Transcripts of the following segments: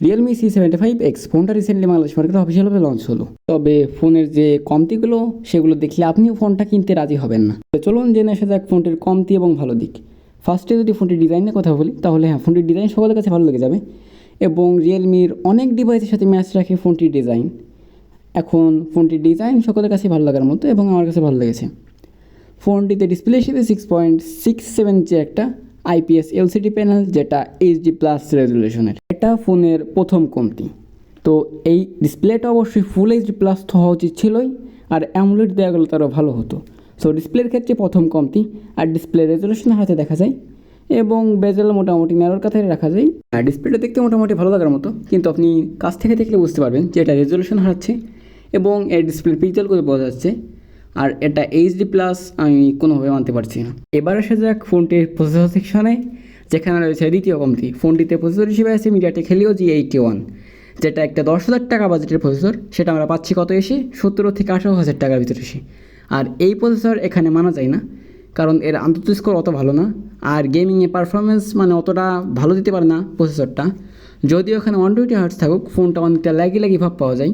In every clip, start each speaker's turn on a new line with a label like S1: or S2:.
S1: Realme C seventy five X ফোনটা recently Bangladesh মার্কেটে অফিসিয়ালভাবে লঞ্চ হলো। তবে ফোনের যে কমতিগুলো, সেগুলো দেখলে আপনিও ফোনটা কিনতে রাজি হবেন না। চলুন জেনে আসা যাক ফোনটির কমতি এবং ভালো দিক। ফার্স্টে যদি ফোনটির ডিজাইনের কথা বলি, তাহলে হ্যাঁ ফোনটির ডিজাইন সকলের কাছে ভালো লেগে যাবে। এবং রিয়েলমির অনেক ডিভাইসের সাথে ম্যাচ রাখে ফোনটির ডিজাইন এখন ফোনটির ডিজাইন সকলের কাছে ভালো লাগার মতো এবং আমার কাছে ভালো লেগেছে। ফোনটিতে ডিসপ্লে হিসেবে সিক্স পয়েন্ট সিক্স সেভেন যে একটা। আইপিএস এলসিডি প্যানেল, যেটা এইচডি প্লাস রেজুলেশনের এটা ফোনের প্রথম কমতি তো এই ডিসপ্লেটা অবশ্যই ফুল এইচডি প্লাস হওয়া উচিত ছিলই, আর অ্যামুলেট দেওয়া গেলে তারও ভালো হতো। সো ডিসপ্লের ক্ষেত্রে প্রথম কমতি আর ডিসপ্লে রেজুলেশন হাতে দেখা যায়, এবং বেজেল মোটামুটি ন্যারোর কাছে রাখা যায়। আর ডিসপ্লেটা দেখতে মোটামুটি ভালো লাগার মতো, কিন্তু আপনি কাছ থেকে দেখলে বুঝতে পারবেন যে এটা রেজুলেশন হারাচ্ছে, এবং এর ডিসপ্লে পিক্সেল করে বোঝা যাচ্ছে আর এটা এইচডি প্লাস আমি কোনোভাবে মানতে পারছি না। এবার আসা যাক ফোনটির প্রসেসর সেকশনে যেখানে রয়েছে দ্বিতীয় কমতি। ফোনটিতে প্রসেসর হিসেবে আছে MediaTek Helio G eighty one যেটা একটা দশ হাজার টাকা বাজেটের প্রসেসর সেটা আমরা পাচ্ছি কত এসে? সতেরো থেকে আঠারো হাজার টাকার ভিতরে এসে। আর এই প্রসেসর এখানে মানা যায় না, কারণ এর আন্তর্জাতিক স্কোর অত ভালো না, আর গেমিংয়ে পারফরমেন্স মানে অতটা ভালো দিতে পারে না প্রসেসরটা যদিও এখানে ওয়ান টোয়েন্টি হার্টস থাকুক, ফোনটা অনেকটা ল্যাগি ল্যাগি ভাব পাওয়া যায়।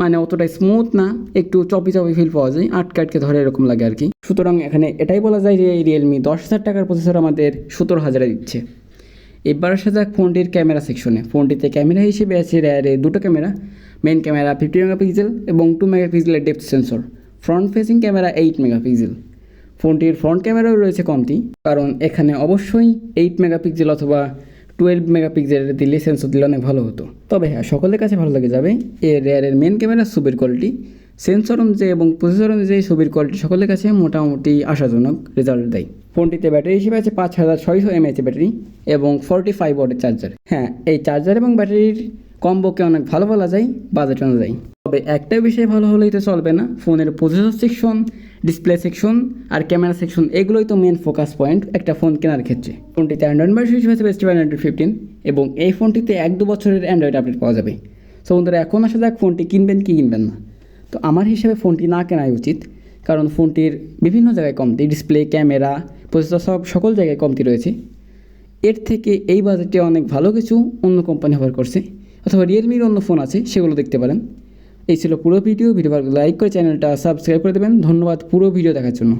S1: মানে অতটা স্মুথ না, একটু চপি চপি ফিল পাওয়া যায়, আটকে আটকে ধরে এরকম লাগে আর কি। সুতরাং এখানে এটাই বলা যায় যে এই রিয়েলমি দশ হাজার টাকার প্রসেসর আমাদের সতেরো হাজারে দিচ্ছে। এবার আসা যাক ফোনটির ক্যামেরা সেকশনে ফোনটিতে ক্যামেরা হিসেবে আছে র্যারে দুটো camera main camera fifty megapixel এবং টু মেগাপিক্সেলের depth sensor front facing camera eight megapixel ফোনটির ফ্রন্ট ক্যামেরাও রয়েছে কমতি, কারণ এখানে অবশ্যই এইট মেগাপিক্সেল অথবা টুয়েলভ মেগাপিক্সেলের দিলে সেন্সর দিলে অনেক ভালো হতো। তবে হ্যাঁ সকলের কাছে ভালো লাগে যাবে এর রেয়ারের মেন ক্যামেরা ছবির কোয়ালিটি সেন্সর অনুযায়ী এবং প্রসেসর অনুযায়ী ছবির কোয়ালিটি সকলের কাছে মোটামুটি আশাজনক রেজাল্ট দেয়। ফোনটিতে ব্যাটারি হিসেবে আছে পাঁচ হাজার ছয়শো এমএএচ ব্যাটারি এবং ফর্টি ফাইভ ওয়াটের চার্জার হ্যাঁ এই চার্জার এবং ব্যাটারির কম্বোকে অনেক ভালো বলা যায়, বাজেট অনুযায়ী। তবে একটা বিষয় ভালো হলেই তো চলবে না, ফোনের প্রসেসর সেকশন, ডিসপ্লে সেকশন আর ক্যামেরা সেকশন, এগুলোই তো মেন ফোকাস পয়েন্ট একটা ফোন কেনার ক্ষেত্রে। ফোনটিতে অ্যান্ড্রয়েড ভার্সন হিসেবে আছে বেস্ট অ্যান্ড্রয়েড ফিফটিন এবং এই ফোনটিতে এক দু বছরের অ্যান্ড্রয়েড আপডেট পাওয়া যাবে। সো বন্ধুরা, এখন আসা যাক ফোনটি কিনবেন কি কিনবেন না। তো আমার হিসেবে ফোনটি না কেনাই উচিত, কারণ ফোনটির বিভিন্ন জায়গায় কমতি, ডিসপ্লে, ক্যামেরা, প্রসেসর সব সকল জায়গায় কমতি রয়েছে। এর থেকে এই বাজেটে অনেক ভালো কিছু অন্য কোম্পানি অফার করছে। অথবা রিয়েলমির অন্য ফোন আছে, সেগুলো দেখতে পারেন। এই ছিল পুরো ভিডিও ভিডিও লাইক করে চ্যানেলটা সাবস্ক্রাইব করে দেবেন। ধন্যবাদ, পুরো ভিডিও দেখার জন্য।